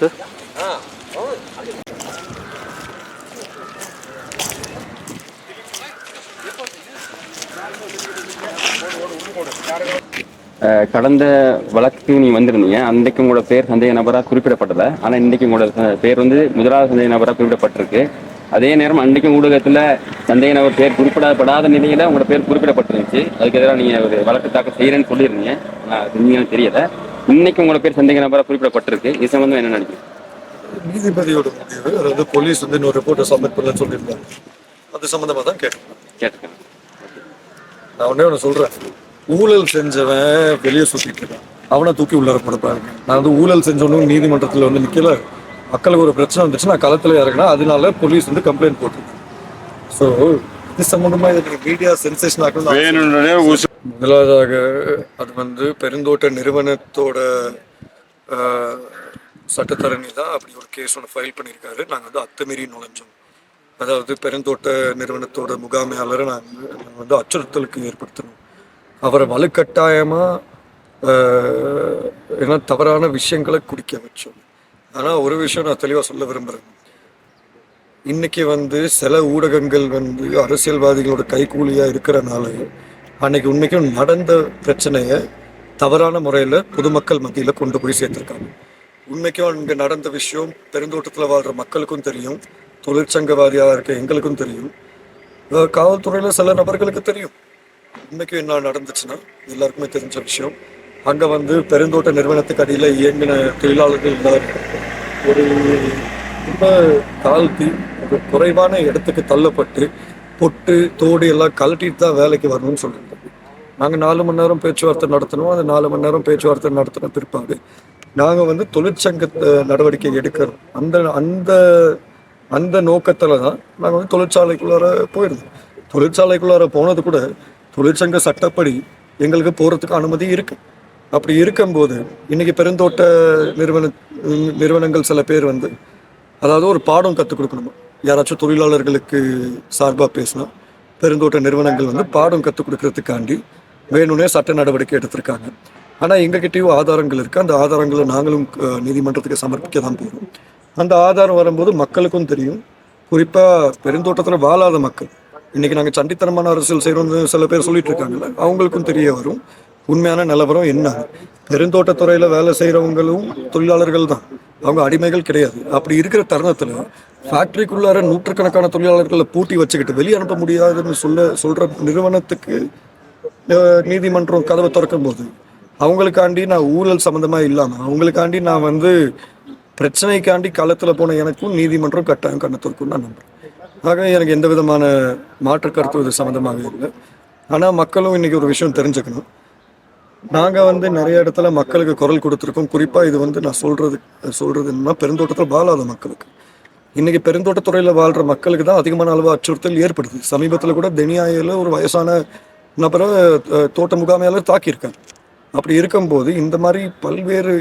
Sir கடந்த வழக்கு நீ வந்திருந்தீங்க. அன்றைக்கு உங்களோட பேர் சந்தேக நபராக குறிப்பிடப்படலை ஆனால் இன்றைக்கும் உங்களோட பேர் வந்து முதலாவது சந்தேக நபராக குறிப்பிடப்பட்டிருக்கு. அதே நேரம் அன்றைக்கும் ஊடகத்தில் சந்தேக நபர் பேர் குறிப்பிடப்படாத நிலையில் உங்களோட பேர் குறிப்பிடப்பட்டிருந்துச்சு. அதுக்கு எதிராக நீங்கள் ஒரு வழக்கு தாக்கல் செய்கிறேன்னு சொல்லியிருந்தீங்க. ஆனால் செஞ்சீங்கன்னு தெரியலை. இன்னைக்கு உங்களோட பேர் சந்தேக நபராக குறிப்பிடப்பட்டிருக்கு. இது சம்பந்தம் என்ன நினைக்கிறீங்க? நீதிபதியோட முடிவு அதாவது போலீஸ் வந்து இன்னொரு ரிப்போர்ட்டை சப்மிட் பண்ணலன்னு சொல்லியிருந்தாங்க. அது சம்மந்தமாக தான் கேட்டேன். கேட்டுக்கேன் நான் ஒன்றே ஒன்று சொல்கிறேன் ஊழல் செஞ்சவன் வெளியே சுற்றிட்டு இருக்கான். அவனை தூக்கி உள்ளார போடப்பாருங்க நான் வந்து ஊழல் செஞ்சவனும் நீதிமன்றத்தில் வந்து நிற்கல மக்களுக்கு ஒரு பிரச்சனை வந்துச்சு. நான் களத்தில் இறங்கினா அதனால போலீஸ் வந்து கம்ப்ளைண்ட் போட்டிருக்கேன் ஸோ இது சம்மந்தமாக இதுக்கு மீடியா சென்சேஷன் ஆக்கணும் முதலாவதாக அது வந்து பெருந்தோட்ட நிறுவனத்தோட சட்டத்தரணி தான் அப்படி ஒரு கேஸ் ஒன்று ஃபைல் பண்ணியிருக்காரு. நாங்கள் வந்து அத்துமீறி நுழைஞ்சோம். அதாவது பெருந்தோட்ட நிறுவனத்தோட முகாமையாளரை நாங்கள் நாங்கள் வந்து அச்சுறுத்தலுக்கு ஏற்படுத்தணும் அவரை வலுக்கட்டாயமாக ஏன்னா தவறான விஷயங்களை குடிக்க வச்சோம். ஆனால் ஒரு விஷயம் நான் தெளிவாக சொல்ல விரும்புகிறேன் இன்னைக்கு வந்து சில ஊடகங்கள் வந்து அரசியல்வாதிகளோட கைகூலியாக இருக்கிறனால அன்னைக்கு உண்மைக்கும் நடந்த பிரச்சனையை தவறான முறையில் பொதுமக்கள் மத்தியில் கொண்டு போய் சேர்த்துருக்காங்க. உண்மைக்கும் அங்கே நடந்த விஷயம் பெருந்தோட்டத்தில் வாழ்கிற மக்களுக்கும் தெரியும் தொழிற்சங்கவாதியாக இருக்க எங்களுக்கும் தெரியும். காவல்துறையில் சில நபர்களுக்கு தெரியும். உண்மைக்கும் என்ன நடந்துச்சுன்னா எல்லாருக்குமே தெரிஞ்ச விஷயம். அங்கே வந்து பெருந்தோட்ட நிறுவனத்துக்கு அடியில் இயங்கின தொழிலாளர்கள் எல்லாருக்கும் ஒரு ரொம்ப தாழ்த்தி ஒரு குறைவான இடத்துக்கு தள்ளப்பட்டு பொட்டு தோடு எல்லாம் கலட்டிட்டு தான் வேலைக்கு வரணும்னு சொல்லியிருந்தோம் நாங்கள் நாலு மணி நேரம் பேச்சுவார்த்தை நடத்தணும். அந்த நாலு மணி நேரம் பேச்சுவார்த்தை நடத்தின பிற்பாடு நாங்கள் வந்து தொழிற்சங்க நடவடிக்கை எடுக்கிறோம். அந்த அந்த அந்த நோக்கத்தில் தான் நாங்கள் வந்து தொழிற்சாலைக்குள்ளார போயிருந்தோம். தொழிற்சாலைக்குள்ளார போனது கூட தொழிற்சங்க சட்டப்படி எங்களுக்கு போகிறதுக்கு அனுமதி இருக்கு. அப்படி இருக்கும்போது இன்றைக்கி பெருந்தோட்ட நிறுவன நிறுவனங்கள் சில பேர் வந்து அதாவது ஒரு பாடம் கற்றுக் கொடுக்கணுமா? யாராச்சும் தொழிலாளர்களுக்கு சார்பாக பேசினா பெருந்தோட்ட நிறுவனங்கள் வந்து பாடம் கற்றுக் கொடுக்கறதுக்காண்டி வேணும்னே சட்ட நடவடிக்கை எடுத்திருக்காங்க. ஆனால் எங்ககிட்டயும் ஆதாரங்கள் இருக்குது அந்த ஆதாரங்களை நாங்களும் நீதிமன்றத்துக்கு சமர்ப்பிக்க தான் போகிறோம் அந்த ஆதாரம் வரும்போது மக்களுக்கும் தெரியும். குறிப்பாக பெருந்தோட்டத்தில் வாழாத மக்கள். இன்றைக்கி நாங்கள் சண்டித்தனமான அரசியல் செய்கிறோம்னு சில பேர் சொல்லிட்டு இருக்காங்கல்ல அவங்களுக்கும் தெரிய வரும். உண்மையான நிலவரம் என்ன? பெருந்தோட்டத்துறையில் வேலை செய்கிறவங்களும் தொழிலாளர்கள் தான். அவங்க அடிமைகள் கிடையாது. அப்படி இருக்கிற தருணத்தில் ஃபேக்ட்ரிக்குள்ளார நூற்றுக்கணக்கான தொழிலாளர்களை பூட்டி வச்சுக்கிட்டு வெளியே அனுப்ப முடியாதுன்னு சொல்ல சொல்கிற நிறுவனத்துக்கு நீதிமன்றம் கதவை திறக்கும் போது அவங்களுக்காண்டி நான் ஊழல் சம்மந்தமாக இல்லாமல் அவங்களுக்காண்டி நான் வந்து பிரச்சனைக்காண்டி களத்தில் போன எனக்கும் நீதிமன்றம் கட்டாயம் கண்ணை திறக்கும் நான் நம்புறேன். ஆக எனக்கு எந்த விதமான மாற்று கருத்து இது சம்மந்தமாக இல்லை. ஆனால் மக்களும் இன்றைக்கி ஒரு விஷயம் தெரிஞ்சுக்கணும். நாங்கள் வந்து நிறைய இடத்துல மக்களுக்கு குரல் கொடுத்துருக்கோம். குறிப்பாக இது வந்து நான் சொல்கிறது சொல்கிறது என்னன்னா பெருந்தோட்டத்தில் வாழாத மக்களுக்கு. இன்றைக்கி பெருந்தோட்டத்துறையில் வாழ்கிற மக்களுக்கு தான் அதிகமான அளவு அச்சுறுத்தல் ஏற்படுது. சமீபத்தில் கூட தெனியாயில் ஒரு வயசான நபரை தோட்ட முகாமையாளர் தாக்கியிருக்காங்க அப்படி இருக்கும்போது இந்த மாதிரி பல்வேறு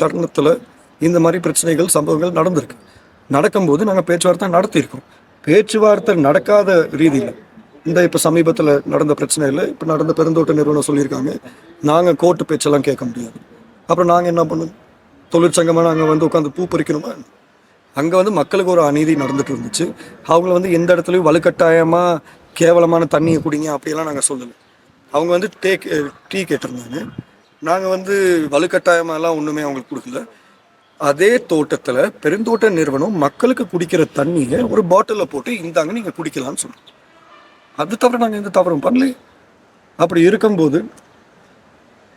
தருணத்தில் இந்த மாதிரி பிரச்சனைகள் சம்பவங்கள் நடந்திருக்கு. நடக்கும்போது நாங்கள் பேச்சுவார்த்தை நடத்தியிருக்கோம். பேச்சுவார்த்தை நடக்காத ரீதியில் இந்த இப்போ சமீபத்தில் நடந்த பிரச்சனையில் இப்போ நடந்த பெருந்தோட்ட நிறுவனம் சொல்லியிருக்காங்க நாங்கள் கோர்ட்டு பேச்செல்லாம் கேட்க முடியாது. அப்புறம் நாங்கள் என்ன பண்ணோம்? தொழிற்சங்கமாக நாங்கள் வந்து உட்காந்து பூ பறிக்கணுமா? அங்கே வந்து மக்களுக்கு ஒரு அநீதி நடந்துட்டு இருந்துச்சு. அவங்கள வந்து எந்த இடத்துலையும் வலுக்கட்டாயமாக கேவலமான தண்ணியை குடிங்க அப்படியெல்லாம் நாங்கள் சொல்லலை. அவங்க வந்து டே டீ கேட்டிருந்தாங்க. நாங்கள் வந்து வலுக்கட்டாயமாலாம் ஒன்றுமே அவங்களுக்கு கொடுக்கல. அதே தோட்டத்தில் பெருந்தோட்ட நிறுவனம் மக்களுக்கு குடிக்கிற தண்ணியை ஒரு பாட்டிலில் போட்டு இந்தாங்க நீங்கள் குடிக்கலாம்னு சொன்னோம் அது தவிர நாங்கள் எந்த தவறும் பண்ணல. அப்படி இருக்கும்போது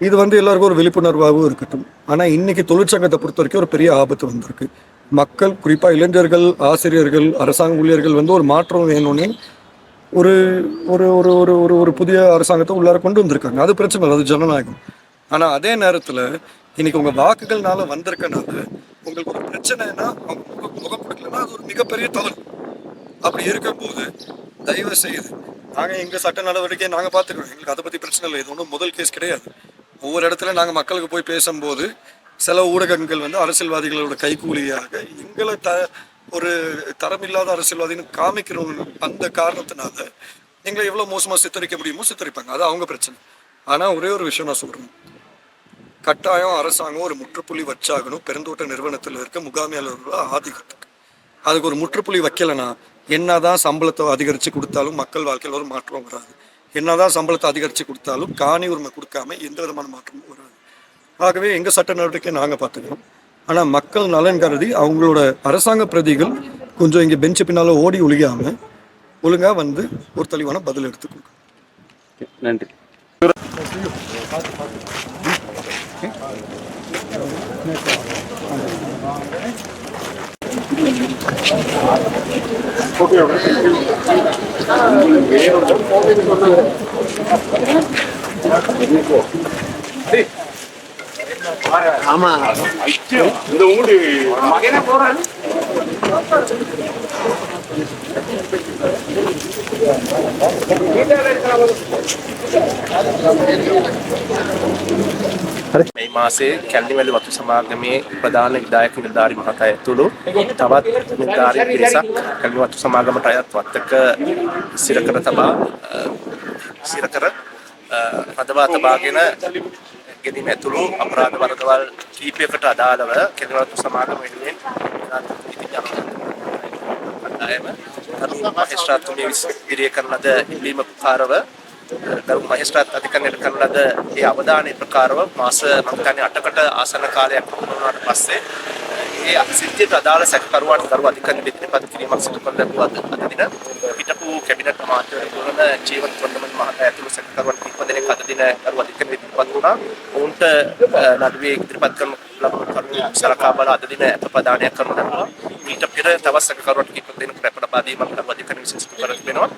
இது வந்து எல்லாருக்கும் ஒரு விழிப்புணர்வாகவும் இருக்கட்டும். ஆனால் இன்னைக்கு தொழிற்சங்கத்தை பொறுத்த வரைக்கும் ஒரு பெரிய ஆபத்து வந்திருக்கு. மக்கள் குறிப்பாக இளைஞர்கள் ஆசிரியர்கள் அரசாங்க ஊழியர்கள் வந்து ஒரு மாற்றம் வேணும்னே ஒரு ஒரு ஒரு ஒரு ஒரு ஒரு புதிய அரசாங்கத்தை உள்ளார கொண்டு வந்திருக்காங்க. அது பிரச்சனை இல்லை அது ஜனநாயகம். ஆனால் அதே நேரத்தில் இன்னைக்கு உங்கள் வாக்குகள்னால வந்திருக்கனால உங்களுக்கு ஒரு பிரச்சனைனா அவங்க முகம் முகம் கொடுக்கலன்னா அது ஒரு மிகப்பெரிய தவறு. அப்படி இருக்கும்போது தயவு செய்து நாங்கள் எங்கள் சட்ட நடவடிக்கையை நாங்கள் பார்த்துக்கிறோம். எங்களுக்கு அதை பற்றி பிரச்சனை இல்லை இது ஒன்றும் முதல் கேஸ் கிடையாது. ஒவ்வொரு இடத்துல நாங்கள் மக்களுக்கு போய் பேசும்போது சில ஊடகங்கள் வந்து அரசியல்வாதிகளோட கைக்கூலியாக எங்களை த ஒரு தரமில்லாத அரசியல்வாதின்னு காமிக்கிறோம் அந்த காரணத்தினால எங்களை எவ்வளோ மோசமாக சித்தரிக்க முடியுமோ சித்தரிப்பாங்க. அது அவங்க பிரச்சனை. ஆனால் ஒரே ஒரு விஷயம் நான் சொல்கிறேன் கட்டாயம் அரசாங்கம் ஒரு முற்றுப்புள்ளி வச்சாகணும். பெருந்தோட்ட நிறுவனத்தில் இருக்க முகாமையாளர்களோட ஆதிக்கத்துக்கு. அதுக்கு ஒரு முற்றுப்புள்ளி வைக்கலைன்னா என்னதான் சம்பளத்தை அதிகரித்து கொடுத்தாலும் மக்கள் வாழ்க்கையில் ஒரு மாற்றம் வராது. என்னதான் சம்பளத்தை அதிகரித்து கொடுத்தாலும் காணி உரிமை கொடுக்காம எந்த விதமான மாற்றமும் வராது. ஆகவே எங்கள் சட்ட நடவடிக்கை நாங்கள் பார்த்துக்கிறோம். ஆனால் மக்கள் நலன் கருதி அவங்களோட அரசாங்க பிரதிகள் கொஞ்சம் இங்கே பெஞ்சு பின்னால் ஓடி ஒழியாமல் ஒழுங்காக வந்து ஒரு தெளிவான பதில் எடுத்து கொடுக்கணும் ஓகே, நன்றி මේ මාසේ කැල්ලිවැලි වතු සමාගමේ ප්‍රධාන විදායක නිලධාරි මහතා ඇතුළු තවත් නිලධාරී පිරිසක් කැල්ලි වතු සමාගමට අයත් වත්තක සිර කර තබා අ, සිර කර අ, රඳවා තබාගෙන ගෙදීම ඇතුළු අපරාධ වරදවල් කීපයකට අදාළව කැල්ලි වතු සමාගම වෙනුවෙන් ඉති කණ්ඩායම කරු මහේස්ත්‍රාත්තුමිය ඉදිරිය කරන ලද ඉල්ලීම ප්‍රකාරව ගරු මහේස්ත්‍රාත් අධිකරණයට කරන ලද ඒ අවධානය ප්‍රකාරව මාස මම හිතන්නේ 8කට ආසන්න කාලයක් වුණාට පස්සේ ඒ සිද්ධියට අදාළ සැකකරුවන් ගරු අධිකරණයට ඉදිරිපත් කිරීමක් සිදු කර ලැබුවා අද අද දින හිටපු කැබිනට් අමාත්‍යවරුන් ජීවන් කොණ්ඩමන් මහතා ඇතුළු සැකකරුවන් කිහිප දෙනෙක් අද දින ගරු අධිකරණයට ඉදිරිපත් වුණා. ඔවුන්ට අ, නඩුවේ ඉදිරිපත් කරන ලබන කරුණු සලකා බලා අද දින අප්‍රදානයක් කරනු ලැබුවා. ඊට පෙර තවත් සැකකරුවන් කිහිප දෙනෙකු රැප ලබා දීමක් ලබා අධිකරණ විසින් සිදු කර තිබෙනවා.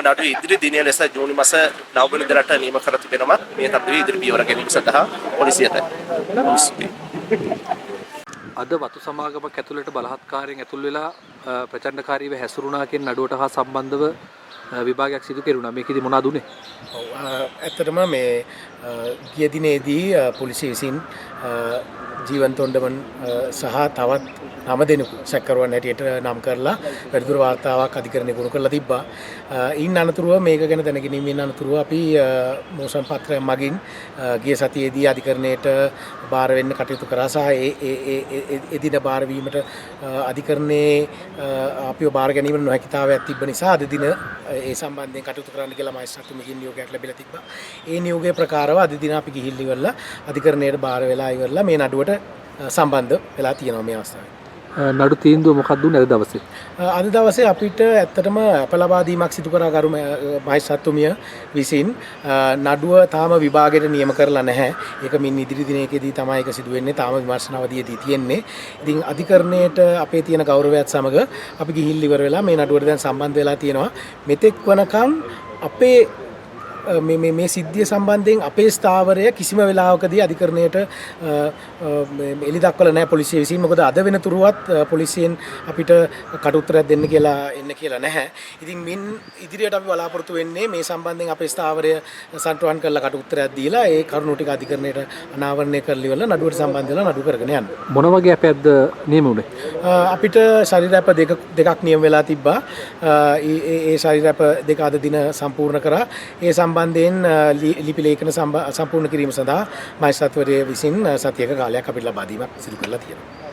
මෙම නඩුව ඉදිරි දිනය ලෙස ජූනි මාස 9 වෙනිදාට නියම කර තිබෙනවා. මේ නඩුවේ ඉදිරි පියවර ගැනීම සඳහා පොලිසියට. අද වතු සමාගමක් ඇතුළට බලහත්කාරයෙන් ඇතුල් වෙලා ප්‍රචණ්ඩකාරීව හැසුරුණා කියන නඩුවට හා සම්බන්ධව විභාගයක් සිදු කෙරුණා. මේකෙදි මොනවද උනේ? ඔව්, ඇත්තටම මේ ගිය දිනේදී පොලිසිය විසින් ජීවන් තොණ්ඩමන් අ, සහ තවත් නම දෙනෙකු සැකකරුවන් හැටියට නම් කරලා වැඩිදුර වාර්තාවක් අධිකරණය ගුණ කරලා තිබ්බා. අ, ඉන් අනතුරුව මේක ගැන දැනගැනීමෙන් අනතුරුව අපි අ, මෝසම් පත්‍රයක් මගින් අ, ගිය සතියේදී අධිකරණයට බාර වෙන්න කටයුතු කරා සහ ඒ ඒ ඒ- ඒ එදින බාර වීමට අ, අධිකරණයේ අ, අපිව බාර ගැනීමට නොහැකිතාවයක් තිබ්බ නිසා අද දින අ, ඒ සම්බන්ධයෙන් කටයුතු කරන්න කියලා මයිස්ත්‍රාත්තුමකින් නියෝගයක් ලැබිලා තිබ්බා. ඒ නියෝගය ප්‍රකාරව අද දින අපි ගිහිල්ලා ඉවරලා අධිකරණයට බාර වෙලා ඉවරලා මේ නඩුවට අ, සම්බන්ධ වෙලා තියෙනවා මේ අවස්ථාවේ. නඩු තීන්දුව මොකක්ද උනේ අද දවසේ? අද දවසේ අපිට ඇත්තටම අප ලබා දීමක් සිදු කරා ගරු මහිස්ත්‍රාත්තුමිය විසින් නඩුව තාම විභාගයට නියම කරලා නැහැ. ඒක මින් ඉදිරි දිනයකදී තමයි ඒක සිදු වෙන්නේ. තාම විමර්ශන අවධියේදී තියෙන්නේ. ඉතින් අධිකරණයට අපේ තියෙන ගෞරවයත් සමග අපි ගිහිල්ලා ඉවර වෙලා මේ නඩුවට දැන් සම්බන්ධ වෙලා තියෙනවා. මෙතෙක් වනකම් අපේ මේ සිද්ධිය සම්බන්ධයෙන් අපේ ස්ථාවරය කිසිම වෙලාවකදී අධිකරණයට එලි දක්වලා නැහැ පොලිසිය විසින් මොකද අද වෙනතුරුවත් අ, පොලිසියෙන් අපිට කටුත්තරයක් දෙන්න කියලා එන්න කියලා නැහැ. ඉතින් මින් ඉදිරියට අපි බලාපොරොත්තු වෙන්නේ මේ සම්බන්ධයෙන් අපේ ස්ථාවරය සන්ටුවන් කරලා කටුත්තරයක් දීලා ඒ කරුණු ටික අධිකරණයට අනාවරණය කරලා ඉවරලා නඩුවට සම්බන්ධ වෙලා නඩු කරගෙන යන්න. මොන වගේ අපයක්ද නියම උනේ? අපිට ශරීරැප දෙක දෙකක් නියම වෙලා තිබ්බා ඒ- ඒ ශරීරැප දෙක අද දින සම්පූර්ණ කරා ඒ සම්බන්ධයෙන් අ, ලි- ලිපි ලේඛන සම්බ- සම්පූර්ණ කිරීම සඳහා මයිස්ත්‍රාත්වරය විසින් අ, සතියක කාලයක් අපිට ලබා දීමක් සිදු කරලා තියෙනවා.